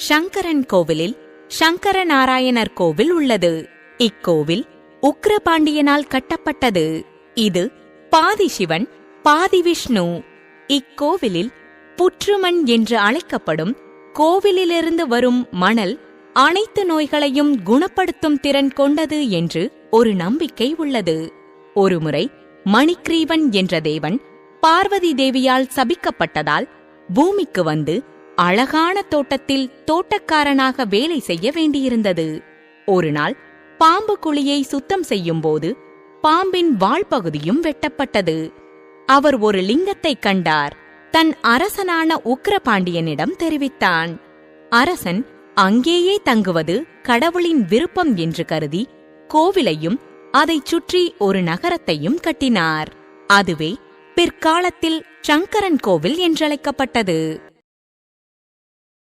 சங்கரன் கோவிலில் சங்கரநாராயணர் கோவில் உள்ளது. இக்கோவில் உக்ரபாண்டியனால் கட்டப்பட்டது. இது பாதி சிவன் பாதி விஷ்ணு இக்கோவிலில் புற்றுமண் என்று அழைக்கப்படும் கோவிலிலிருந்து வரும் மணல் அனைத்து நோய்களையும் குணப்படுத்தும் திறன் கொண்டது என்று ஒரு நம்பிக்கை உள்ளது. ஒருமுறை மணிக்ரீவன் என்ற தேவன் பார்வதி தேவியால் சபிக்கப்பட்டதால் பூமிக்கு வந்து அழகான தோட்டத்தில் தோட்டக்காரனாக வேலை செய்ய வேண்டியிருந்தது. ஒருநாள் பாம்பு குழியை சுத்தம் செய்யும்போது பாம்பின் வால்பகுதியும் வெட்டப்பட்டது. அவர் ஒரு லிங்கத்தைக் கண்டார். தன் அரசனான உக்ரபாண்டியனிடம் தெரிவித்தான். அரசன் அங்கேயே தங்குவது கடவுளின் விருப்பம் என்று கருதி கோவிலையும் அதைச் சுற்றி ஒரு நகரத்தையும் கட்டினார். அதுவே பிற்காலத்தில் சங்கரன் கோவில் என்றழைக்கப்பட்டது.